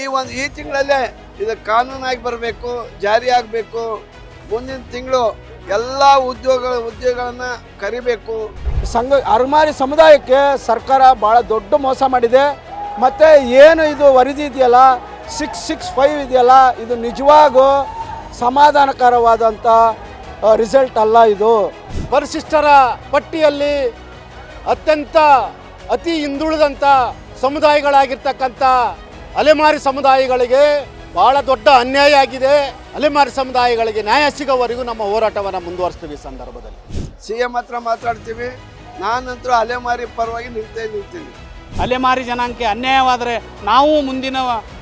ಈ ಒಂದು, ಈ ತಿಂಗಳಲ್ಲೇ ಇದು ಕಾನೂನಾಗಿ ಬರಬೇಕು, ಜಾರಿ ಆಗಬೇಕು. ಮುಂದಿನ ತಿಂಗಳು ಎಲ್ಲ ಉದ್ಯೋಗ, ಉದ್ಯೋಗಗಳನ್ನು ಕರಿಬೇಕು. ಸಂಘ ಅರಮಾರಿ ಸಮುದಾಯಕ್ಕೆ ಸರ್ಕಾರ ಭಾಳ ದೊಡ್ಡ ಮೋಸ ಮಾಡಿದೆ. ಮತ್ತು ಏನು ಇದು ವರದಿ ಇದೆಯಲ್ಲ ಸಿಕ್ಸ್ ಸಿಕ್ಸ್ ಫೈವ್ ಇದೆಯಲ್ಲ, ಇದು ನಿಜವಾಗೂ ಸಮಾಧಾನಕರವಾದಂಥ ರಿಸಲ್ಟ್ ಅಲ್ಲ ಇದು. ಪರಿಶಿಷ್ಟರ ಪಟ್ಟಿಯಲ್ಲಿ ಅತ್ಯಂತ ಅತಿ ಹಿಂದುಳಿದಂಥ ಸಮುದಾಯಗಳಾಗಿರ್ತಕ್ಕಂಥ ಅಲೆಮಾರಿ ಸಮುದಾಯಗಳಿಗೆ ಬಹಳ ದೊಡ್ಡ ಅನ್ಯಾಯ ಆಗಿದೆ. ಅಲೆಮಾರಿ ಸಮುದಾಯಗಳಿಗೆ ನ್ಯಾಯ ಸಿಗೋವರೆಗೂ ನಮ್ಮ ಹೋರಾಟವನ್ನು ಮುಂದುವರಿಸ್ತೀವಿ ಈ ಸಂದರ್ಭದಲ್ಲಿ. ಸಿ ಎಂ ಹತ್ರ ಮಾತಾಡ್ತೀವಿ. ನಾನಂತೂ ಅಲೆಮಾರಿ ಪರವಾಗಿ ನಿಲ್ತೇ ನಿಲ್ತೀನಿ. ಅಲೆಮಾರಿ ಜನಾಂಗಕ್ಕೆ ಅನ್ಯಾಯವಾದರೆ ನಾವು ಮುಂದಿನ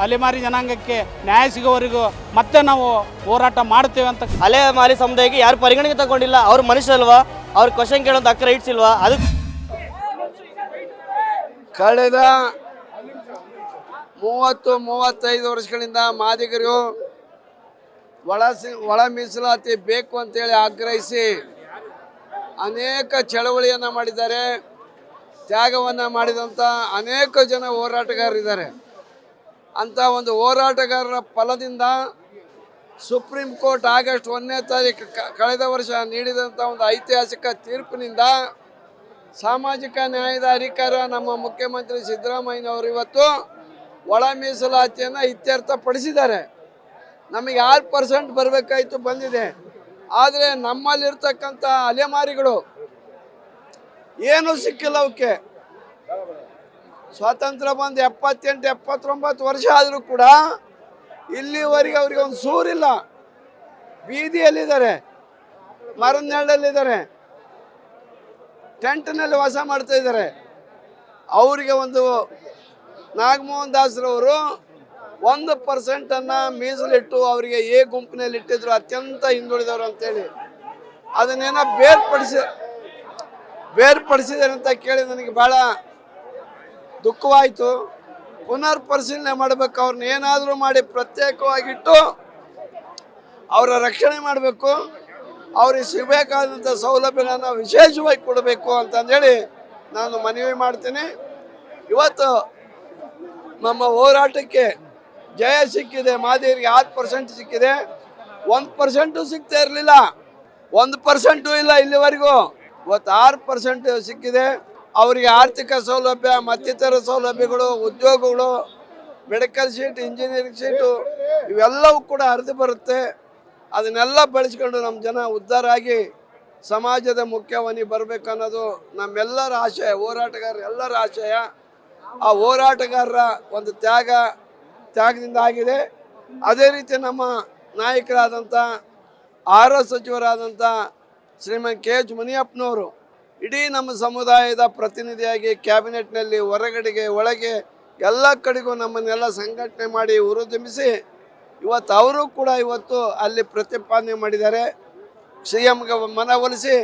ಅಲೆಮಾರಿ ಜನಾಂಗಕ್ಕೆ ನ್ಯಾಯ ಸಿಗೋವರೆಗೂ ಮತ್ತೆ ನಾವು ಹೋರಾಟ ಮಾಡ್ತೇವೆ ಅಂತ ಅಲೆಮಾರಿ ಸಮುದಾಯಕ್ಕೆ ಯಾರು ಪರಿಗಣನೆ ತಗೊಂಡಿಲ್ಲ. ಅವ್ರು ಮನುಷ್ಯಲ್ವಾ ಅವ್ರ ಕ್ವಶನ್ ಕೇಳೋದು ಅಕ್ಕ ರೈಟ್ಸ್ ಇಲ್ವಾ ಅದಕ್ಕೆ ಕಳೆದ ಮೂವತ್ತು, ಮೂವತ್ತೈದು ವರ್ಷಗಳಿಂದ ಮಾದಿಗರು ಒಳ ಒಳ ಮೀಸಲಾತಿ ಬೇಕು ಅಂತೇಳಿ ಆಗ್ರಹಿಸಿ ಅನೇಕ ಚಳವಳಿಯನ್ನು ಮಾಡಿದ್ದಾರೆ, ತ್ಯಾಗವನ್ನು ಮಾಡಿದಂಥ ಅನೇಕ ಜನ ಹೋರಾಟಗಾರರಿದ್ದಾರೆ ಅಂಥ ಒಂದು ಹೋರಾಟಗಾರರ ಫಲದಿಂದ ಸುಪ್ರೀಂ ಕೋರ್ಟ್ ಆಗಸ್ಟ್ ಒಂದನೇ ತಾರೀಕು ಕಳೆದ ವರ್ಷ ನೀಡಿದಂಥ ಒಂದು ಐತಿಹಾಸಿಕ ತೀರ್ಪಿನಿಂದ ಸಾಮಾಜಿಕ ನ್ಯಾಯದ ಅಧಿಕಾರ ನಮ್ಮ ಮುಖ್ಯಮಂತ್ರಿ ಸಿದ್ದರಾಮಯ್ಯನವರು ಇವತ್ತು ಒಳ ಮೀಸಲಾತಿಯನ್ನು ಇತ್ಯರ್ಥಪಡಿಸಿದ್ದಾರೆ. ನಮಗೆ ಆರು ಪರ್ಸೆಂಟ್ ಬರಬೇಕಾಯಿತು ಬಂದಿದೆ. ಆದರೆ ನಮ್ಮಲ್ಲಿರ್ತಕ್ಕಂಥ ಅಲೆಮಾರಿಗಳು ಏನೂ ಸಿಕ್ಕಿಲ್ಲ ಅವಕ್ಕೆ ಸ್ವಾತಂತ್ರ್ಯ ಬಂದು ಎಪ್ಪತ್ತೆಂಟು, ಎಪ್ಪತ್ತೊಂಬತ್ತು ವರ್ಷ ಆದರೂ ಕೂಡ ಇಲ್ಲಿವರೆಗೆ ಅವರಿಗೆ ಒಂದು ಸೂರಿಲ್ಲ. ಬೀದಿಯಲ್ಲಿದ್ದಾರೆ ಮರದ ನೆರಳಲ್ಲಿದ್ದಾರೆ ಟೆಂಟ್ನಲ್ಲಿ ವಾಸ ಮಾಡ್ತಾ ಇದ್ದಾರೆ. ಅವರಿಗೆ ಒಂದು ನಾಗಮೋಹನ್ ದಾಸ್ರವರು ಒಂದು ಪರ್ಸೆಂಟನ್ನು ಮೀಸಲಿಟ್ಟು ಅವರಿಗೆ ಎ ಗುಂಪಿನಲ್ಲಿ ಇಟ್ಟಿದ್ರು, ಅತ್ಯಂತ ಹಿಂದುಳಿದವರು ಅಂತೇಳಿ. ಅದನ್ನೇನೋ ಬೇರ್ಪಡಿಸಿ, ಬೇರ್ಪಡಿಸಿದ್ದಾರೆ ಅಂತ ಕೇಳಿ ನನಗೆ ಭಾಳ ದುಃಖವಾಯಿತು. ಪುನರ್ ಪರಿಶೀಲನೆ ಮಾಡಬೇಕು ಅವ್ರನ್ನ ಏನಾದರೂ ಮಾಡಿ ಪ್ರತ್ಯೇಕವಾಗಿಟ್ಟು ಅವರ ರಕ್ಷಣೆ ಮಾಡಬೇಕು, ಅವ್ರಿಗೆ ಸಿಗಬೇಕಾದಂಥ ಸೌಲಭ್ಯಗಳನ್ನು ವಿಶೇಷವಾಗಿ ಕೊಡಬೇಕು ಅಂತಂದೇಳಿ ನಾನು ಮನವಿ ಮಾಡ್ತೀನಿ. ಇವತ್ತು ನಮ್ಮ ಹೋರಾಟಕ್ಕೆ ಜಯ ಸಿಕ್ಕಿದೆ, ಮಾದೇರಿಗೆ ಆರು ಪರ್ಸೆಂಟ್ ಸಿಕ್ಕಿದೆ. ಒಂದು ಪರ್ಸೆಂಟು ಸಿಗ್ತಾ ಇರಲಿಲ್ಲ. ಒಂದು ಪರ್ಸೆಂಟು ಇಲ್ಲ ಇಲ್ಲಿವರೆಗೂ. ಇವತ್ತು ಆರು ಪರ್ಸೆಂಟ್ ಸಿಕ್ಕಿದೆ. ಅವರಿಗೆ ಆರ್ಥಿಕ ಸೌಲಭ್ಯ, ಮತ್ತಿತರ ಸೌಲಭ್ಯಗಳು, ಉದ್ಯೋಗಗಳು ಮೆಡಿಕಲ್ ಶೀಟ್ ಇಂಜಿನಿಯರಿಂಗ್ ಸೀಟು ಇವೆಲ್ಲವೂ ಕೂಡ ಹರಿದು ಬರುತ್ತೆ. ಅದನ್ನೆಲ್ಲ ಬಳಸ್ಕೊಂಡು ನಮ್ಮ ಜನ ಉದ್ಧಾರ ಆಗಿ ಸಮಾಜದ ಮುಖ್ಯವಾಣಿ ಬರಬೇಕನ್ನೋದು ನಮ್ಮೆಲ್ಲರ ಆಶಯ ಹೋರಾಟಗಾರರ ಎಲ್ಲರ ಆಶಯ. ಆ ಹೋರಾಟಗಾರರ ಒಂದು ತ್ಯಾಗ, ತ್ಯಾಗದಿಂದ ಆಗಿದೆ. ಅದೇ ರೀತಿ ನಮ್ಮ ನಾಯಕರಾದಂಥ ಆಹಾರ ಸಚಿವರಾದಂಥ ಶ್ರೀಮನ್ ಕೆ ಎಚ್ ಮುನಿಯಪ್ಪನವರು ಇಡೀ ನಮ್ಮ ಸಮುದಾಯದ ಪ್ರತಿನಿಧಿಯಾಗಿ ಕ್ಯಾಬಿನೆಟ್ನಲ್ಲಿ ಹೊರಗಡೆಗೆ ಒಳಗೆ ಎಲ್ಲ ಕಡೆಗೂ ನಮ್ಮನ್ನೆಲ್ಲ ಸಂಘಟನೆ ಮಾಡಿ ಉರುದುಂಬಿಸಿ ಇವತ್ತು ಅವರು ಕೂಡ ಇವತ್ತು ಅಲ್ಲಿ ಪ್ರತಿಪಾದನೆ ಮಾಡಿದ್ದಾರೆ. ಸಿ ಎಮ್ಗೆ ಮನವೊಲಿಸಿ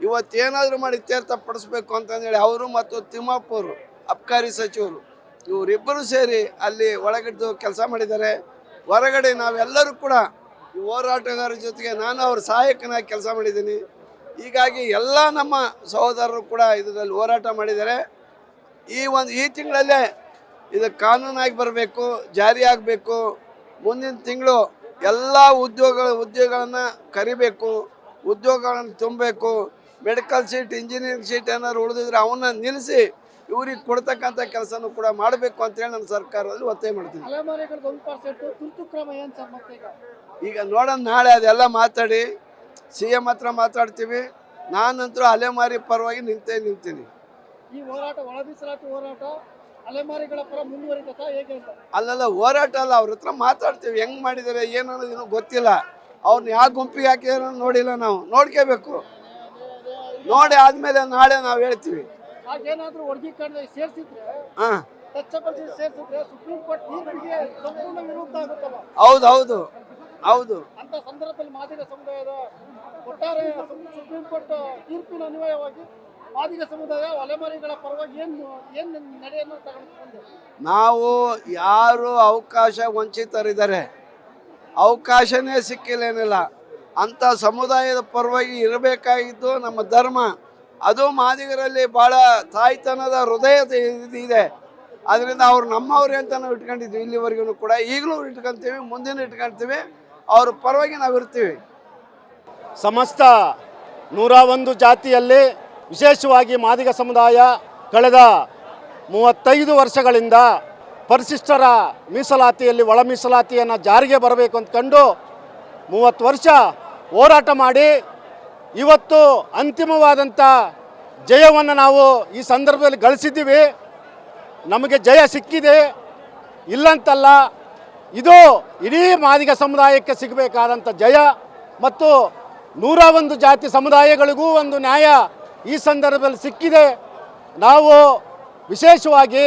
ಇವತ್ತೇನಾದರೂ ಮಾಡಿ ಇತ್ಯರ್ಥಪಡಿಸ್ಬೇಕು ಅಂತಂದೇಳಿ ಅವರು ಮತ್ತು ತಿಮ್ಮಪ್ಪ ಅವರು ಅಬ್ಕಾರಿ ಸಚಿವರು, ಇವರಿಬ್ಬರು ಸೇರಿ ಅಲ್ಲಿ ಒಳಗಿದ್ದು ಕೆಲಸ ಮಾಡಿದ್ದಾರೆ. ಹೊರಗಡೆ ನಾವೆಲ್ಲರೂ ಕೂಡ ಈ ಹೋರಾಟಗಾರರ ಜೊತೆಗೆ ನಾನು ಅವ್ರ ಸಹಾಯಕನಾಗಿ ಕೆಲಸ ಮಾಡಿದ್ದೀನಿ. ಹೀಗಾಗಿ ಎಲ್ಲ ನಮ್ಮ ಸಹೋದರರು ಕೂಡ ಇದರಲ್ಲಿ ಹೋರಾಟ ಮಾಡಿದ್ದಾರೆ. ಈ ಒಂದು, ಈ ತಿಂಗಳಲ್ಲೇ ಇದು ಕಾನೂನಾಗಿ ಬರಬೇಕು, ಜಾರಿ ಆಗಬೇಕು. ಮುಂದಿನ ತಿಂಗಳು ಎಲ್ಲ ಉದ್ಯೋಗ ಉದ್ಯೋಗಗಳನ್ನು ಕರಿಬೇಕು, ಉದ್ಯೋಗಗಳನ್ನು ತುಂಬಬೇಕು. ಮೆಡಿಕಲ್ ಸೀಟ್, ಇಂಜಿನಿಯರಿಂಗ್ ಸೀಟ್ ಏನಾದ್ರು ಉಳಿದಿದ್ರೆ ಅವನ್ನ ನಿಲ್ಲಿಸಿ ಇವ್ರಿಗೆ ಕೊಡ್ತಕ್ಕಂಥ ಕೆಲಸನೂ ಕೂಡ ಮಾಡಬೇಕು ಅಂತೇಳಿ ನಾನು ಸರ್ಕಾರದಲ್ಲಿ ಒತ್ತಾಯ ಮಾಡ್ತೀನಿ. ಈಗ? ನೋಡೋಣ ನಾಳೆ ಅದೆಲ್ಲ ಮಾತಾಡಿ ಸಿ ಎಂ ಹತ್ರ ಮಾತಾಡ್ತೀವಿ ನಾನಂತರೂ ಅಲೆಮಾರಿ ಪರವಾಗಿ ನಿಂತೇ ನಿಂತೀನಿ. ಈ ಹೋರಾಟ ಒಳ ಮೀಸಲಾತಿ ಹೋರಾಟ ಅಲೆಮಾರಿಗಳ ಪರ ಮುಂದುವರಿತಾ ಹೇಗೆ ಅಲ್ಲೆಲ್ಲ ಹೋರಾಟ ಅಲ್ಲ ಅವ್ರ ಹತ್ರ ಮಾತಾಡ್ತೀವಿ ಹೆಂಗ್ ಮಾಡಿದ್ದಾರೆ ಏನು ಅನ್ನೋದು ಗೊತ್ತಿಲ್ಲ. ಅವ್ರನ್ನ ಯಾವ ಗುಂಪಿಗೆ ಹಾಕಿದಾರ ನೋಡಿಲ್ಲ ನಾವು ನೋಡ್ಕೋಬೇಕು. ನೋಡಿ ಆದ್ಮೇಲೆ ನಾಳೆ ನಾವು ಹೇಳ್ತೀವಿ. ಹಾಗೇನಾದ್ರೂ ವರ್ಗೀಕರಣ ಸೇರಿಸಿದ್ರೆ ಹಾಂ. ಸೇರಿಸಿದ್ರೆ ಸುಪ್ರೀಂ ಕೋರ್ಟ್ ತೀರ್ಪಿಗೆ ಸಂಪೂರ್ಣ ವಿರುದ್ಧ ಆಗುತ್ತಲ್ಲ ಹೌದು ಹೌದು. ಹೌದು. ಅಂತ ಸಂದರ್ಭದಲ್ಲಿ ಮಾದಿಗ ಸಮುದಾಯದ ಒಟ್ಟಾರೆ ಸುಪ್ರೀಂ ಕೋರ್ಟ್ ತೀರ್ಪಿನ ಅನ್ವಯವಾಗಿ ಮಾದಿಗ ಸಮುದಾಯ ಅಲೆಮಾರಿಗಳ ಪರವಾಗಿ ಏನು ಏನು ನಡೆಯನ್ನು ತಗೊಂಡು ನಾವು ಯಾರು ಅವಕಾಶ ವಂಚಿತರಿದ್ದಾರೆ ಅವಕಾಶನೇ ಸಿಕ್ಕಿಲ್ಲೇನಿಲ್ಲ ಅಂಥ ಸಮುದಾಯದ ಪರವಾಗಿ ಇರಬೇಕಾಗಿದ್ದು ನಮ್ಮ ಧರ್ಮ. ಅದು ಮಾದಿಗರಲ್ಲಿ ಭಾಳ ತಾಯ್ತನದ ಹೃದಯ ಇದೆ ಅದರಿಂದ ಅವ್ರು ನಮ್ಮವ್ರೆ ಅಂತ ನಾವು ಇಟ್ಕೊಂಡಿದ್ವಿ. ಇಲ್ಲಿವರೆಗೂ ಕೂಡ ಈಗಲೂ ಇಟ್ಕೊಂತೀವಿ, ಮುಂದಿನ ಇಟ್ಕೊಂತೀವಿ. ಅವ್ರ ಪರವಾಗಿ ನಾವು ಇರ್ತೀವಿ. ಸಮಸ್ತ ನೂರ ಒಂದು ಜಾತಿಯಲ್ಲಿ ವಿಶೇಷವಾಗಿ ಮಾದಿಗ ಸಮುದಾಯ ಕಳೆದ ಮೂವತ್ತೈದು ವರ್ಷಗಳಿಂದ ಪರಿಶಿಷ್ಟರ ಮೀಸಲಾತಿಯಲ್ಲಿ ಒಳ ಮೀಸಲಾತಿಯನ್ನು ಜಾರಿಗೆ ಬರಬೇಕು ಅಂದ್ಕೊಂಡು ಮೂವತ್ತು ವರ್ಷ ಹೋರಾಟ ಮಾಡಿ ಇವತ್ತು ಅಂತಿಮವಾದಂಥ ಜಯವನ್ನು ನಾವು ಈ ಸಂದರ್ಭದಲ್ಲಿ ಗಳಿಸಿದ್ದೀವಿ. ನಮಗೆ ಜಯ ಸಿಕ್ಕಿದೆ. ಇಲ್ಲಂತಲ್ಲ, ಇದು ಇಡೀ ಮಾದಿಗ ಸಮುದಾಯಕ್ಕೆ ಸಿಗಬೇಕಾದಂಥ ಜಯ ಮತ್ತು ನೂರ ಒಂದು ಜಾತಿ ಸಮುದಾಯಗಳಿಗೂ ಒಂದು ನ್ಯಾಯ ಈ ಸಂದರ್ಭದಲ್ಲಿ ಸಿಕ್ಕಿದೆ. ನಾವು ವಿಶೇಷವಾಗಿ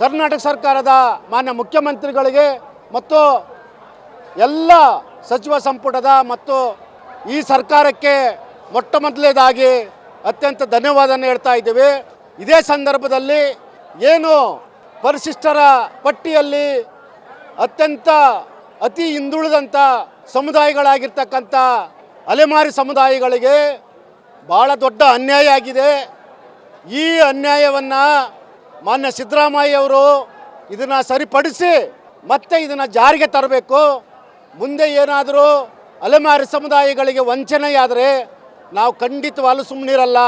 ಕರ್ನಾಟಕ ಸರ್ಕಾರದ ಮಾನ್ಯ ಮುಖ್ಯಮಂತ್ರಿಗಳಿಗೆ ಮತ್ತು ಎಲ್ಲ ಸಚಿವ ಸಂಪುಟದ ಮತ್ತು ಈ ಸರ್ಕಾರಕ್ಕೆ ಮೊಟ್ಟ ಮೊದಲೇದಾಗಿ ಅತ್ಯಂತ ಧನ್ಯವಾದ ಹೇಳ್ತಾ ಇದ್ದೀವಿ. ಇದೇ ಸಂದರ್ಭದಲ್ಲಿ ಏನು ಪರಿಶಿಷ್ಟರ ಪಟ್ಟಿಯಲ್ಲಿ ಅತ್ಯಂತ ಅತಿ ಹಿಂದುಳಿದಂಥ ಸಮುದಾಯಗಳಾಗಿರ್ತಕ್ಕಂಥ ಅಲೆಮಾರಿ ಸಮುದಾಯಗಳಿಗೆ ಭಾಳ ದೊಡ್ಡ ಅನ್ಯಾಯ ಆಗಿದೆ. ಈ ಅನ್ಯಾಯವನ್ನು ಮಾನ್ಯ ಸಿದ್ದರಾಮಯ್ಯವರು ಇದನ್ನು ಸರಿಪಡಿಸಿ ಮತ್ತೆ ಇದನ್ನು ಜಾರಿಗೆ ತರಬೇಕು. ಮುಂದೆ ಏನಾದರೂ ಅಲೆಮಾರಿ ಸಮುದಾಯಗಳಿಗೆ ವಂಚನೆಯಾದರೆ ನಾವು ಖಂಡಿತವಾಗಲೂ ಸುಮ್ಮನಿರಲ್ಲ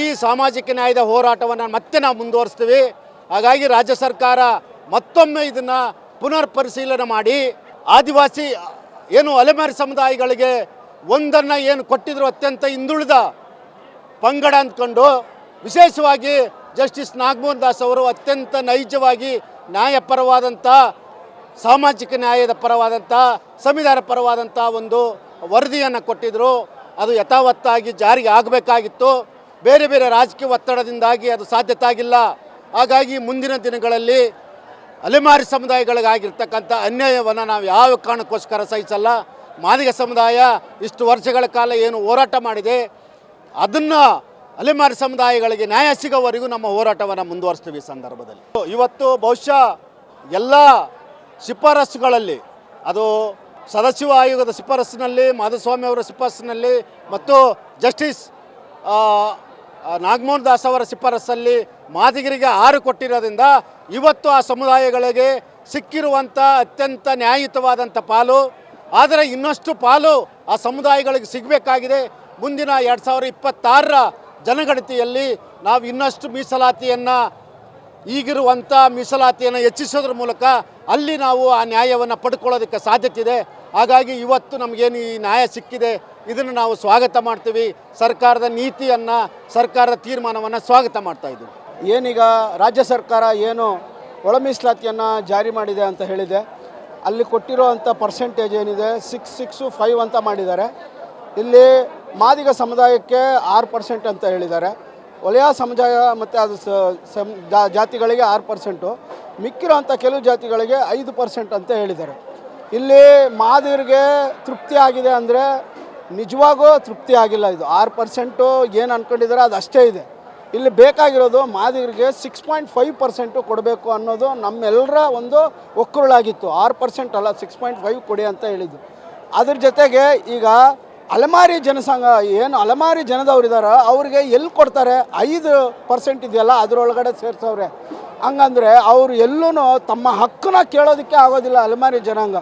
ಈ ಸಾಮಾಜಿಕ ನ್ಯಾಯದ ಹೋರಾಟವನ್ನು ಮತ್ತೆ ನಾವು ಮುಂದುವರಿಸ್ತೀವಿ. ಹಾಗಾಗಿ ರಾಜ್ಯ ಸರ್ಕಾರ ಮತ್ತೊಮ್ಮೆ ಇದನ್ನು ಪುನರ್ ಪರಿಶೀಲನೆ ಮಾಡಿ, ಆದಿವಾಸಿ, ಏನು ಅಲೆಮಾರಿ ಸಮುದಾಯಗಳಿಗೆ ಒಂದನ್ನು ಏನು ಕೊಟ್ಟಿದ್ರು ಅತ್ಯಂತ ಹಿಂದುಳಿದ ಪಂಗಡ ಅಂದ್ಕೊಂಡು, ವಿಶೇಷವಾಗಿ ಜಸ್ಟಿಸ್ ನಾಗಮೋಹನ್ ದಾಸ್ ಅವರು ಅತ್ಯಂತ ನೈಜವಾಗಿ ನ್ಯಾಯಪರವಾದಂಥ ಸಾಮಾಜಿಕ ನ್ಯಾಯದ ಪರವಾದಂಥ ಸಂವಿಧಾನ ಪರವಾದಂಥ ಒಂದು ವರದಿಯನ್ನು ಕೊಟ್ಟಿದ್ದರು ಅದು ಯಥಾವತ್ತಾಗಿ ಜಾರಿಗೆ ಆಗಬೇಕಾಗಿತ್ತು. ಬೇರೆ ಬೇರೆ ರಾಜಕೀಯ ಒತ್ತಡದಿಂದಾಗಿ ಅದು ಸಾಧ್ಯತೆ ಆಗಿಲ್ಲ. ಹಾಗಾಗಿ ಮುಂದಿನ ದಿನಗಳಲ್ಲಿ ಅಲೆಮಾರಿ ಸಮುದಾಯಗಳಿಗಾಗಿರ್ತಕ್ಕಂಥ ಅನ್ಯಾಯವನ್ನು ನಾವು ಯಾವ ಕಾರಣಕ್ಕೋಸ್ಕರ ಸಹಿಸಲ್ಲ. ಮಾದಿಗ ಸಮುದಾಯ ಇಷ್ಟು ವರ್ಷಗಳ ಕಾಲ ಏನು ಹೋರಾಟ ಮಾಡಿದೆ. ಅದನ್ನು ಅಲೆಮಾರಿ ಸಮುದಾಯಗಳಿಗೆ ನ್ಯಾಯ ಸಿಗೋವರೆಗೂ ನಮ್ಮ ಹೋರಾಟವನ್ನು ಮುಂದುವರಿಸ್ತೀವಿ ಈ ಸಂದರ್ಭದಲ್ಲಿ. ಇವತ್ತು ಬಹುಶಃ ಎಲ್ಲ ಶಿಫಾರಸುಗಳಲ್ಲಿ ಅದು ಸದಾಶಿವ ಆಯೋಗದ ಶಿಫಾರಸ್ಸಿನಲ್ಲಿ, ಮಾಧುಸ್ವಾಮಿ ಅವರ ಶಿಫಾರಸ್ಸಿನಲ್ಲಿ ಮತ್ತು ಜಸ್ಟಿಸ್ ನಾಗಮೋಹನ್ ದಾಸ್ ಅವರ ಶಿಫಾರಸ್ಸಲ್ಲಿ ಮಾದಿಗರಿಗೆ ಆರು ಕೊಟ್ಟಿರೋದ್ರಿಂದ ಇವತ್ತು ಆ ಸಮುದಾಯಗಳಿಗೆ ಸಿಕ್ಕಿರುವಂಥ ಅತ್ಯಂತ ನ್ಯಾಯಯುತವಾದಂಥ ಪಾಲು. ಆದರೆ ಇನ್ನಷ್ಟು ಪಾಲು ಆ ಸಮುದಾಯಗಳಿಗೆ ಸಿಗಬೇಕಾಗಿದೆ. ಮುಂದಿನ ಎರಡು ಸಾವಿರ ಇಪ್ಪತ್ತಾರರ ಜನಗಣತಿಯಲ್ಲಿ ನಾವು ಇನ್ನಷ್ಟು ಮೀಸಲಾತಿಯನ್ನು ಈಗಿರುವಂಥ ಮೀಸಲಾತಿಯನ್ನು ಹೆಚ್ಚಿಸೋದ್ರ ಮೂಲಕ ಅಲ್ಲಿ ನಾವು ಆ ನ್ಯಾಯವನ್ನು ಪಡ್ಕೊಳ್ಳೋದಕ್ಕೆ ಸಾಧ್ಯತೆ ಇದೆ ಹಾಗಾಗಿ ಇವತ್ತು ನಮಗೇನು ಈ ನ್ಯಾಯ ಸಿಕ್ಕಿದೆ, ಇದನ್ನು ನಾವು ಸ್ವಾಗತ ಮಾಡ್ತೀವಿ. ಸರ್ಕಾರದ ನೀತಿಯನ್ನು, ಸರ್ಕಾರದ ತೀರ್ಮಾನವನ್ನು ಸ್ವಾಗತ ಮಾಡ್ತಾ ಇದ್ದೀವಿ. ಏನೀಗ ರಾಜ್ಯ ಸರ್ಕಾರ ಏನು ಒಳ ಮೀಸಲಾತಿಯನ್ನು ಜಾರಿ ಮಾಡಿದೆ ಅಂತ ಹೇಳಿದೆ. ಅಲ್ಲಿ ಕೊಟ್ಟಿರೋವಂಥ ಪರ್ಸೆಂಟೇಜ್ ಏನಿದೆ ಸಿಕ್ಸ್ ಸಿಕ್ಸು ಫೈವ್ ಅಂತ ಮಾಡಿದ್ದಾರೆ. ಇಲ್ಲಿ ಮಾದಿಗ ಸಮುದಾಯಕ್ಕೆ ಆರು ಪರ್ಸೆಂಟ್ ಅಂತ ಹೇಳಿದ್ದಾರೆ. ವಲಯ ಸಮುದಾಯ ಮತ್ತು ಅದು ಸಮ್ ಜಾತಿಗಳಿಗೆ ಆರು ಪರ್ಸೆಂಟು ಮಿಕ್ಕಿರೋಂಥ ಕೆಲವು ಜಾತಿಗಳಿಗೆ ಐದು ಪರ್ಸೆಂಟ್ ಅಂತ ಹೇಳಿದ್ದಾರೆ. ಇಲ್ಲಿ ಮಾದಿರಿಗೆ ತೃಪ್ತಿ ಆಗಿದೆ ಅಂದರೆ ನಿಜವಾಗೂ ತೃಪ್ತಿ ಆಗಿಲ್ಲ ಇದು. ಆರು ಪರ್ಸೆಂಟು ಏನು ಅಂದ್ಕೊಂಡಿದ್ದಾರೆ ಅದು ಅಷ್ಟೇ ಇದೆ. ಇಲ್ಲಿ ಬೇಕಾಗಿರೋದು ಮಾದಿಗರಿಗೆ ಸಿಕ್ಸ್ ಪಾಯಿಂಟ್ ಫೈವ್ ಪರ್ಸೆಂಟು ಕೊಡಬೇಕು ಅನ್ನೋದು ನಮ್ಮೆಲ್ಲರ ಒಂದು ಒಕ್ಕರುಳಾಗಿತ್ತು. ಆರು ಪರ್ಸೆಂಟ್ ಅಲ್ಲ ಸಿಕ್ಸ್ ಪಾಯಿಂಟ್ ಫೈವ್ ಕೊಡಿ ಅಂತ ಹೇಳಿದ್ದು. ಅದ್ರ ಜೊತೆಗೆ ಈಗ ಅಲೆಮಾರಿ ಜನಸಂಘ, ಏನು ಅಲೆಮಾರಿ ಜನದವ್ರಿದಾರೋ ಅವ್ರಿಗೆ ಎಲ್ಲಿ ಕೊಡ್ತಾರೆ? ಐದು ಪರ್ಸೆಂಟ್ ಇದೆಯಲ್ಲ, ಅದರೊಳಗಡೆ ಸೇರಿಸವ್ರೆ. ಹಂಗಂದ್ರೆ ಅವರು ಎಲ್ಲೂ ತಮ್ಮ ಹಕ್ಕನ್ನ ಕೇಳೋದಕ್ಕೆ ಆಗೋದಿಲ್ಲ ಅಲೆಮಾರಿ ಜನಾಂಗ.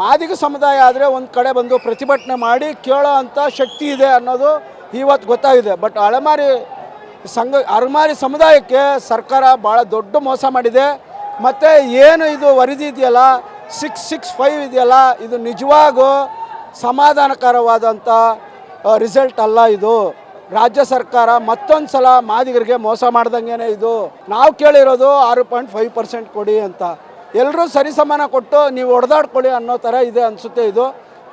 ಮಾದಿಗ ಸಮುದಾಯ ಆದರೆ ಒಂದು ಕಡೆ ಬಂದು ಪ್ರತಿಭಟನೆ ಮಾಡಿ ಕೇಳೋ ಅಂಥ ಶಕ್ತಿ ಇದೆ ಅನ್ನೋದು ಇವತ್ತು ಗೊತ್ತಾಗಿದೆ. ಬಟ್ ಅಲೆಮಾರಿ ಸಂಘ, ಅಲೆಮಾರಿ ಸಮುದಾಯಕ್ಕೆ ಸರ್ಕಾರ ಭಾಳ ದೊಡ್ಡ ಮೋಸ ಮಾಡಿದೆ. ಮತ್ತು ಏನು ಇದು ವರದಿ ಇದೆಯಲ್ಲ ಸಿಕ್ಸ್ ಸಿಕ್ಸ್ ಫೈವ್ ಇದೆಯಲ್ಲ, ಇದು ನಿಜವಾಗೂ ಸಮಾಧಾನಕರವಾದಂಥ ರಿಸಲ್ಟ್ ಅಲ್ಲ ಇದು. ರಾಜ್ಯ ಸರ್ಕಾರ ಮತ್ತೊಂದು ಸಲ ಮಾದಿಗರಿಗೆ ಮೋಸ ಮಾಡ್ದಂಗೆ ಇದು. ನಾವು ಕೇಳಿರೋದು ಆರು ಪಾಯಿಂಟ್ ಫೈವ್ ಪರ್ಸೆಂಟ್ ಕೊಡಿ ಅಂತ. ಎಲ್ಲರೂ ಸರಿಸಮಾನ ಕೊಟ್ಟು ನೀವು ಹೊಡೆದಾಡ್ಕೊಳ್ಳಿ ಅನ್ನೋ ಥರ ಇದೆ ಅನಿಸುತ್ತೆ ಇದು.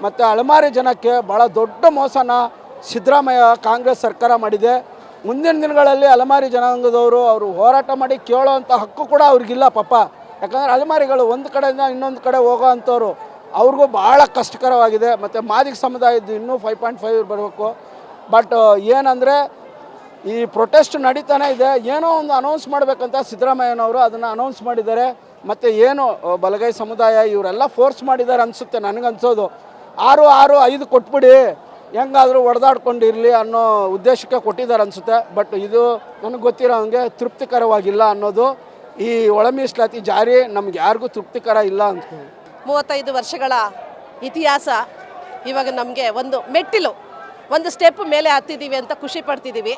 ಮತ್ತು ಅಳಮಾರಿ ಜನಕ್ಕೆ ಭಾಳ ದೊಡ್ಡ ಮೋಸನ ಸಿದ್ದರಾಮಯ್ಯ ಕಾಂಗ್ರೆಸ್ ಸರ್ಕಾರ ಮಾಡಿದೆ. ಮುಂದಿನ ದಿನಗಳಲ್ಲಿ ಅಲಮಾರಿ ಜನಾಂಗದವರು ಅವರು ಹೋರಾಟ ಮಾಡಿ ಕೇಳೋ ಅಂಥ ಹಕ್ಕು ಕೂಡ ಅವ್ರಿಗಿಲ್ಲ ಪಾಪ. ಯಾಕಂದರೆ ಅಲಮಾರಿಗಳು ಒಂದು ಕಡೆಯಿಂದ ಇನ್ನೊಂದು ಕಡೆ ಹೋಗೋ ಅಂಥವ್ರು. ಅವ್ರಿಗೂ ಭಾಳ ಕಷ್ಟಕರವಾಗಿದೆ. ಮತ್ತು ಮಾದಿಗ ಸಮುದಾಯದ್ದು ಇನ್ನೂ ಫೈವ್ ಪಾಯಿಂಟ್ ಫೈವ್ ಬರಬೇಕು ಬಟ್ ಏನಂದರೆ ಈ ಪ್ರೊಟೆಸ್ಟ್ ನಡೀತಾನೆ ಇದೆ. ಏನೋ ಒಂದು ಅನೌನ್ಸ್ ಮಾಡಬೇಕಂತ ಸಿದ್ದರಾಮಯ್ಯನವರು ಅದನ್ನು ಅನೌನ್ಸ್ ಮಾಡಿದ್ದಾರೆ. ಮತ್ತು ಏನು ಬಲಗೈ ಸಮುದಾಯ ಇವರೆಲ್ಲ ಫೋರ್ಸ್ ಮಾಡಿದ್ದಾರೆ ಅನಿಸುತ್ತೆ ನನಗನ್ಸೋದು ಆರು ಆರು ಐದು ಕೊಟ್ಬಿಡಿ. ಹೆಂಗಾದರೂ ಒಡೆದಾಡ್ಕೊಂಡಿರಲಿ ಅನ್ನೋ ಉದ್ದೇಶಕ್ಕೆ ಕೊಟ್ಟಿದ್ದಾರೆ ಅನಿಸುತ್ತೆ. ಬಟ್ ಇದು ನನಗೆ ಗೊತ್ತಿರೋ ಹಂಗೆ ತೃಪ್ತಿಕರವಾಗಿಲ್ಲ ಅನ್ನೋದು ಈ ಒಳ ಮೀಸಲಾತಿ ಜಾರಿ ನಮ್ಗೆ ಯಾರಿಗೂ ತೃಪ್ತಿಕರ ಇಲ್ಲ ಅಂತ. ಮೂವತ್ತೈದು ವರ್ಷಗಳ ಇತಿಹಾಸ ಇವಾಗ ನಮಗೆ ಒಂದು ಮೆಟ್ಟಿಲು, ಒಂದು ಸ್ಟೆಪ್ ಮೇಲೆ ಹತ್ತಿದ್ದೀವಿ ಅಂತ ಖುಷಿ ಪಡ್ತಿದ್ದೀವಿ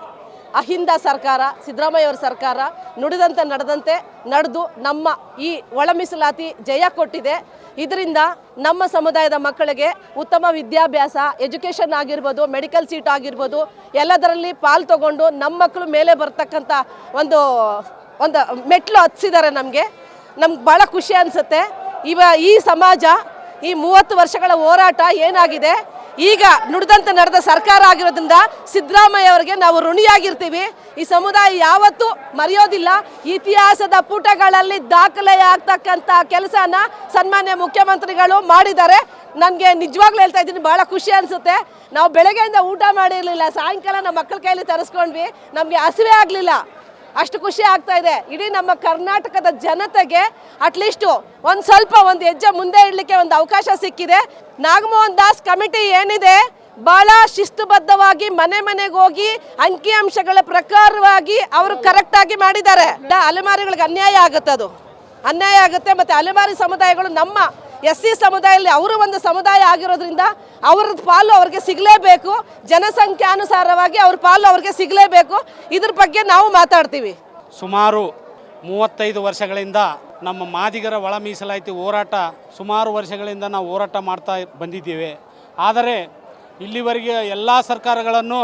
ಅಹಿಂದ ಸರ್ಕಾರ, ಸಿದ್ದರಾಮಯ್ಯವ್ರ ಸರ್ಕಾರ ನುಡಿದಂತೆ ನಡೆದಂತೆ ನಡೆದು ನಮ್ಮ ಈ ಒಳ ಮೀಸಲಾತಿ ಜಯ ಕೊಟ್ಟಿದೆ. ಇದರಿಂದ ನಮ್ಮ ಸಮುದಾಯದ ಮಕ್ಕಳಿಗೆ ಉತ್ತಮ ವಿದ್ಯಾಭ್ಯಾಸ, ಎಜುಕೇಷನ್ ಆಗಿರ್ಬೋದು, ಮೆಡಿಕಲ್ ಸೀಟ್ ಆಗಿರ್ಬೋದು, ಎಲ್ಲದರಲ್ಲಿ ಪಾಲು ತಗೊಂಡು ನಮ್ಮ ಮಕ್ಕಳು ಮೇಲೆ ಬರ್ತಕ್ಕಂಥ ಒಂದು ಒಂದು ಮೆಟ್ಲು ಹತ್ಸಿದ್ದಾರೆ ನಮಗೆ. ನಮ್ಗೆ ಭಾಳ ಖುಷಿ ಅನಿಸುತ್ತೆ. ಇವ ಈ ಸಮಾಜ ಈ ಮೂವತ್ತು ವರ್ಷಗಳ ಹೋರಾಟ ಏನಾಗಿದೆ? ಈಗ ನುಡಿದಂತೆ ನಡೆದ ಸರ್ಕಾರ ಆಗಿರೋದ್ರಿಂದ ಸಿದ್ದರಾಮಯ್ಯ ಅವರಿಗೆ ನಾವು ಋಣಿಯಾಗಿರ್ತೀವಿ. ಈ ಸಮುದಾಯ ಯಾವತ್ತೂ ಮರೆಯೋದಿಲ್ಲ. ಇತಿಹಾಸದ ಪುಟಗಳಲ್ಲಿ ದಾಖಲೆ ಆಗ್ತಕ್ಕಂಥ ಕೆಲಸನ ಸನ್ಮಾನ್ಯ ಮುಖ್ಯಮಂತ್ರಿಗಳು ಮಾಡಿದ್ದಾರೆ. ನನಗೆ ನಿಜವಾಗ್ಲೂ ಹೇಳ್ತಾ ಇದ್ದೀನಿ ಭಾಳ ಖುಷಿ ಅನಿಸುತ್ತೆ. ನಾವು ಬೆಳಗ್ಗೆಯಿಂದ ಊಟ ಮಾಡಿರಲಿಲ್ಲ, ಸಾಯಂಕಾಲ ನಮ್ಮ ಮಕ್ಕಳ ಕೈಯಲ್ಲಿ ತರಿಸ್ಕೊಂಡ್ವಿ. ನಮಗೆ ಹಸಿವೆ ಆಗಲಿಲ್ಲ. ಅಷ್ಟು ಖುಷಿ ಆಗ್ತಾ ಇದೆ. ಇಡೀ ನಮ್ಮ ಕರ್ನಾಟಕದ ಜನತೆಗೆ ಅಟ್ಲೀಸ್ಟು ಒಂದು ಸ್ವಲ್ಪ ಒಂದು ಹೆಜ್ಜೆ ಮುಂದೆ ಇಡಲಿಕ್ಕೆ ಒಂದು ಅವಕಾಶ ಸಿಕ್ಕಿದೆ. ನಾಗಮೋಹನ್ ದಾಸ್ ಕಮಿಟಿ ಏನಿದೆ? ಬಹಳ ಶಿಸ್ತುಬದ್ಧವಾಗಿ ಮನೆ ಮನೆಗೆ ಹೋಗಿ ಅಂಕಿಅಂಶಗಳ ಪ್ರಕಾರವಾಗಿ ಅವರು ಕರೆಕ್ಟಾಗಿ ಮಾಡಿದ್ದಾರೆ. ಅಲೆಮಾರಿಗಳಿಗೆ ಅನ್ಯಾಯ ಆಗುತ್ತೆ ಅದು. ಅನ್ಯಾಯ ಆಗುತ್ತೆ ಮತ್ತು ಅಲೆಮಾರಿ ಸಮುದಾಯಗಳು ನಮ್ಮ ಎಸ್ ಸಿ ಸಮುದಾಯದಲ್ಲಿ ಅವರು ಒಂದು ಸಮುದಾಯ ಆಗಿರೋದ್ರಿಂದ ಅವ್ರದ್ದು ಪಾಲು ಅವ್ರಿಗೆ ಸಿಗಲೇಬೇಕು. ಜನಸಂಖ್ಯಾನುಸಾರವಾಗಿ ಅವ್ರ ಪಾಲು ಅವ್ರಿಗೆ ಸಿಗಲೇಬೇಕು. ಇದ್ರ ಬಗ್ಗೆ ನಾವು ಮಾತಾಡ್ತೀವಿ. ಸುಮಾರು ಮೂವತ್ತೈದು ವರ್ಷಗಳಿಂದ ನಮ್ಮ ಮಾದಿಗರ ಒಳ ಮೀಸಲಾತಿ ಹೋರಾಟ ಸುಮಾರು ವರ್ಷಗಳಿಂದ ನಾವು ಹೋರಾಟ ಮಾಡ್ತಾ ಬಂದಿದ್ದೇವೆ. ಆದರೆ ಇಲ್ಲಿವರೆಗೆ ಎಲ್ಲ ಸರ್ಕಾರಗಳನ್ನು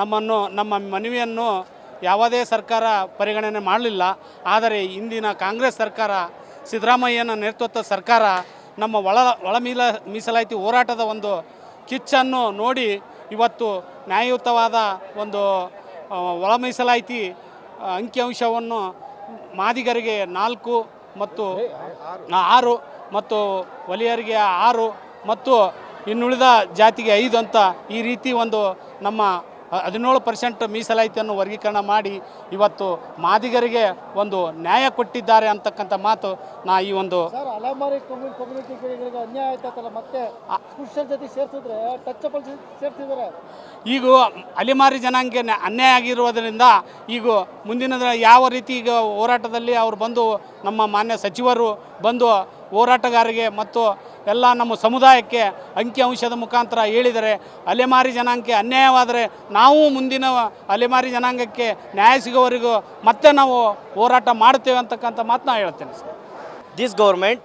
ನಮ್ಮನ್ನು, ನಮ್ಮ ಮನವಿಯನ್ನು ಯಾವುದೇ ಸರ್ಕಾರ ಪರಿಗಣನೆ ಮಾಡಲಿಲ್ಲ. ಆದರೆ ಇಂದಿನ ಕಾಂಗ್ರೆಸ್ ಸರ್ಕಾರ, ಸಿದ್ದರಾಮಯ್ಯನ ನೇತೃತ್ವದ ಸರ್ಕಾರ ನಮ್ಮ ಒಳ ಒಳ ಮೀಲ ಮೀಸಲಾತಿ ಹೋರಾಟದ ಒಂದು ಕಿಚ್ಚನ್ನು ನೋಡಿ ಇವತ್ತು ನ್ಯಾಯಯುತವಾದ ಒಂದು ಒಳ ಮೀಸಲಾತಿ ಅಂಕಿಅಂಶವನ್ನು ಮಾದಿಗರಿಗೆ ನಾಲ್ಕು ಮತ್ತು ಆರು ಮತ್ತು ಒಲಿಯರಿಗೆ ಆರು ಮತ್ತು ಇನ್ನುಳಿದ ಜಾತಿಗೆ ಐದು ಅಂತ ಈ ರೀತಿ ಒಂದು ನಮ್ಮ ಹದಿನೇಳು ಪರ್ಸೆಂಟ್ ಮೀಸಲಾತಿಯನ್ನು ವರ್ಗೀಕರಣ ಮಾಡಿ ಇವತ್ತು ಮಾದಿಗರಿಗೆ ಒಂದು ನ್ಯಾಯ ಕೊಟ್ಟಿದ್ದಾರೆ ಅಂತಕ್ಕಂಥ ಮಾತು ನಾ ಈ ಒಂದು ಈಗ ಅಲೆಮಾರಿ ಜನಾಂಗ ನ್ಯಾ- ಅನ್ಯಾಯ ಆಗಿರುವುದರಿಂದ ಈಗ ಮುಂದಿನ ದಿನ ಯಾವ ರೀತಿ ಈಗ ಹೋರಾಟದಲ್ಲಿ ಅವರು ಬಂದು ನಮ್ಮ ಮಾನ್ಯ ಸಚಿವರು ಬಂದು ಹೋರಾಟಗಾರರಿಗೆ ಮತ್ತು ಎಲ್ಲ ನಮ್ಮ ಸಮುದಾಯಕ್ಕೆ ಅಂಕಿಅಂಶದ ಮುಖಾಂತರ ಹೇಳಿದರೆ ಅಲೆಮಾರಿ ಜನಾಂಗಕ್ಕೆ ಅನ್ಯಾಯವಾದರೆ ನಾವು ಮುಂದಿನ ಅಲೆಮಾರಿ ಜನಾಂಗಕ್ಕೆ ನ್ಯಾಯ ಸಿಗೋವರೆಗೂ ಮತ್ತೆ ನಾವು ಹೋರಾಟ ಮಾಡ್ತೇವೆ ಅಂತಕ್ಕಂಥ ಮಾತು ನಾನು ಹೇಳ್ತೇನೆ sir. This government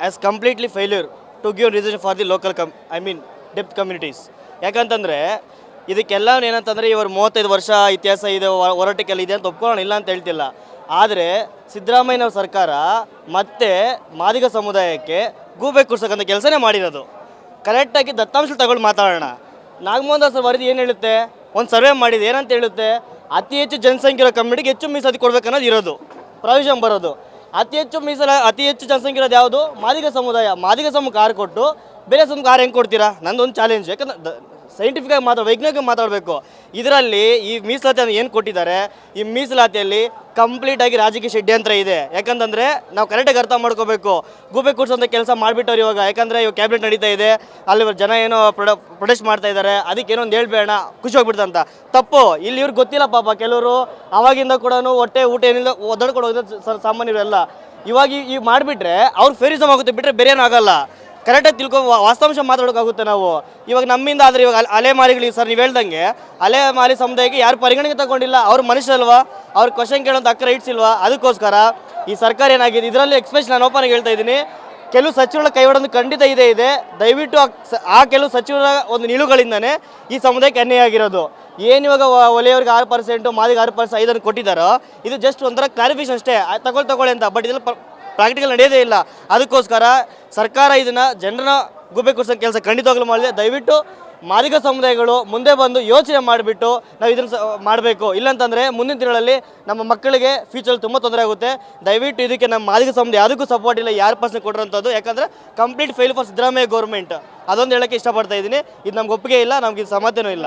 as completely failure to give reservation for the local come I mean dep communities ಯಾಕಂತಂದರೆ ಇದಕ್ಕೆಲ್ಲ ಏನಂತಂದರೆ ಇವರು ಮೂವತ್ತೈದು ವರ್ಷ ಇತಿಹಾಸ ಇದೆ ಹೋರಾಟಕ್ಕೆಲ್ಲ ಇದೆ ಅಂತ ಒಪ್ಕೊಳ್ಳೋಣ ಇಲ್ಲ ಅಂತ ಹೇಳ್ತಿಲ್ಲ. ಆದರೆ ಸಿದ್ದರಾಮಯ್ಯನವ್ರ ಸರ್ಕಾರ ಮತ್ತೆ ಮಾದಿಗ ಸಮುದಾಯಕ್ಕೆ ಗೂಬೆ ಕೂರ್ಸಕ್ಕಂಥ ಕೆಲಸನೇ ಮಾಡಿರೋದು. ಕರೆಕ್ಟಾಗಿ ದತ್ತಾಂಶ ತಗೊಂಡು ಮಾತಾಡೋಣ. ನಾಗಮೋಹನ್ ದಾಸ್ ವರದಿ ಏನು ಹೇಳುತ್ತೆ? ಒಂದು ಸರ್ವೆ ಮಾಡಿದೆ ಏನಂತ ಹೇಳುತ್ತೆ? ಅತಿ ಹೆಚ್ಚು ಜನಸಂಖ್ಯೆ ಇರೋ ಕಮ್ಯುನಿಟಿಗೆ ಹೆಚ್ಚು ಮೀಸಲಾತಿ ಕೊಡ್ಬೇಕನ್ನೋದು ಇರೋದು. ಪ್ರಾವಿಷನ್ ಬರೋದು. ಅತಿ ಹೆಚ್ಚು ಮೀಸಲ, ಅತಿ ಹೆಚ್ಚು ಜನಸಂಖ್ಯೆ ಇರೋದು ಯಾವುದು? ಮಾದಿಗ ಸಮುದಾಯ. ಮಾದಿಗ ಸಮೂಹಕ್ಕೆ ಕಾರ್ ಕೊಟ್ಟು, ಬೇರೆ ಸಮೂಹಕ್ಕೆ ಕಾರ್ ಹೆಂಗೆ ಕೊಡ್ತೀರಾ? ನಂದೊಂದು ಚಾಲೆಂಜ್ ಯಾಕಂದ್ರೆ ಸೈಂಟಿಫಿಕ್ ಆಗಿ ಮಾತಾಡ, ವೈಜ್ಞಾನಿಕ ಮಾತಾಡಬೇಕು. ಇದರಲ್ಲಿ ಈ ಮೀಸಲಾತಿಯನ್ನು ಏನು ಕೊಟ್ಟಿದ್ದಾರೆ? ಈ ಮೀಸಲಾತಿಯಲ್ಲಿ ಕಂಪ್ಲೀಟ್ ಆಗಿ ರಾಜಕೀಯ ಷಡ್ಯಂತ್ರ ಇದೆ. ಯಾಕಂತಂದ್ರೆ ನಾವು ಕರೆಕ್ಟಾಗಿ ಅರ್ಥ ಮಾಡ್ಕೋಬೇಕು. ಗೂಬೆ ಕೂರ್ಸೋಂಥ ಕೆಲಸ ಮಾಡಿಬಿಟ್ಟವ್ರು ಇವಾಗ. ಯಾಕಂದ್ರೆ ಇವಾಗ ಕ್ಯಾಬಿನೆಟ್ ನಡೀತಾ ಇದೆ. ಅಲ್ಲಿ ಜನ ಏನೋ ಪ್ರೊಟೆಸ್ಟ್ ಮಾಡ್ತಾ ಇದ್ದಾರೆ ಅದಕ್ಕೆ ಏನೋ ಒಂದು ಹೇಳ್ಬೇಡ ಖುಷಿ ಹೋಗ್ಬಿಡ್ತಂತ. ತಪ್ಪು. ಇಲ್ಲಿ ಇವ್ರಿಗೆ ಗೊತ್ತಿಲ್ಲ ಪಾಪ. ಕೆಲವರು ಅವಾಗಿಂದ ಕೂಡ ಹೊಟ್ಟೆ ಊಟ ಏನಿಲ್ಲ, ಒದ್ದಾಡ್ಕೊಂಡು ಹೋಗಿದ್ರೆ ಸಾಮಾನ್ಯರು ಎಲ್ಲ ಇವಾಗ ಈ- ಮಾಡಿಬಿಟ್ರೆ ಅವ್ರು ಫೇರಿಸಮ್ ಆಗುತ್ತೆ. ಬಿಟ್ಟರೆ ಬೇರೆ ಏನೂ ಆಗಲ್ಲ. ಕರೆಕ್ಟಾಗಿ ತಿಳ್ಕೊ ವಾಸ್ತಾಂಶ ಮಾತಾಡೋಕ್ಕಾಗುತ್ತೆ ನಾವು. ಇವಾಗ ನಮ್ಮಿಂದ ಆದರೆ ಇವಾಗ ಅಲೆ- ಅಲೆಮಾರಿಗಳಿಗೆ ಸರ್ ನೀವು ಹೇಳ್ದಂಗೆ ಅಲೆಮಾರಿ ಸಮುದಾಯಕ್ಕೆ ಯಾರು ಪರಿಗಣನೆ ತಗೊಂಡಿಲ್ಲ. ಅವ್ರ ಮನುಷ್ಯರಲ್ವಾ? ಅವ್ರ ಕ್ವಶನ್ ಕೇಳೋಂಥ ಹಕ್ಕ ರೈಟ್ಸ್ ಇಲ್ವಾ ಅದಕ್ಕೋಸ್ಕರ ಈ ಸರ್ಕಾರ ಏನಾಗಿದೆ? ಇದರಲ್ಲಿ ಎಕ್ಸ್ಪ್ರೆಸ್ ನಾನು ಓಪನ್ ಹೇಳ್ತಾ ಇದ್ದೀನಿ. ಕೆಲವು ಸಚಿವರ ಕೈವಾಡೋದು ಖಂಡಿತ ಇದೆ ಇದೆ. ದಯವಿಟ್ಟು ಆ ಕೆಲವು ಸಚಿವರ ಒಂದು ನಿಲುಗಳಿಂದನೇ ಈ ಸಮುದಾಯಕ್ಕೆ ಅನ್ಯಾಯ ಆಗಿರೋದು. ಏನು ಇವಾಗ ಒಲೆಯವ್ರಿಗೆ ಆರು ಪರ್ಸೆಂಟು ಮಾದಿಗೆ ಆರು ಪರ್ಸೆಂಟ್ ಐದನ್ನು ಕೊಟ್ಟಿದ್ದಾರೋ? ಇದು ಜಸ್ಟ್ ಒಂಥರ ಕ್ಲಾರಿಫಿಕೇಶನ್ ಅಷ್ಟೇ. ತಗೊಳ್ಳಿ ತಗೊಳ್ ತಗೊಳ್ಳಿ ಅಂತ. ಬಟ್ ಇದೆಲ್ಲ ಪ್ರಾಕ್ಟಿಕಲ್ ನಡೆಯೋದೇ ಇಲ್ಲ. ಅದಕ್ಕೋಸ್ಕರ ಸರ್ಕಾರ ಇದನ್ನು ಜನರನ್ನ ಗುಬ್ಬೆ ಕೂರಿಸೋ ಕೆಲಸ ಖಂಡಿತವಾಗ್ಲೂ ಮಾಡಿದೆ. ದಯವಿಟ್ಟು ಮಾದಿಗ ಸಮುದಾಯಗಳು ಮುಂದೆ ಬಂದು ಯೋಚನೆ ಮಾಡಿಬಿಟ್ಟು ನಾವು ಇದನ್ನು ಮಾಡಬೇಕು. ಇಲ್ಲಂತಂದರೆ ಮುಂದಿನ ದಿನಗಳಲ್ಲಿ ನಮ್ಮ ಮಕ್ಕಳಿಗೆ ಫ್ಯೂಚರ್ ತುಂಬ ತೊಂದರೆ ಆಗುತ್ತೆ. ದಯವಿಟ್ಟು ಇದಕ್ಕೆ ನಮ್ಮ ಮಾದಿಗ ಸಮುದಾಯ ಅದಕ್ಕೂ ಸಪೋರ್ಟ್ ಇಲ್ಲ, ಯಾರು ಪರ್ಸನ್ ಕೊಟ್ಟಿರೋಂಥದ್ದು ಯಾಕಂದರೆ complete fail for Siddaramaiah government ಅದೊಂದು ಹೇಳೋಕ್ಕೆ ಇಷ್ಟಪಡ್ತಾ ಇದ್ದೀನಿ. ಇದು ನಮ್ಗೆ ಒಪ್ಪಿಗೆ ಇಲ್ಲ, ನಮ್ಗೆ ಇದು ಸಮರ್ಥನೂ ಇಲ್ಲ.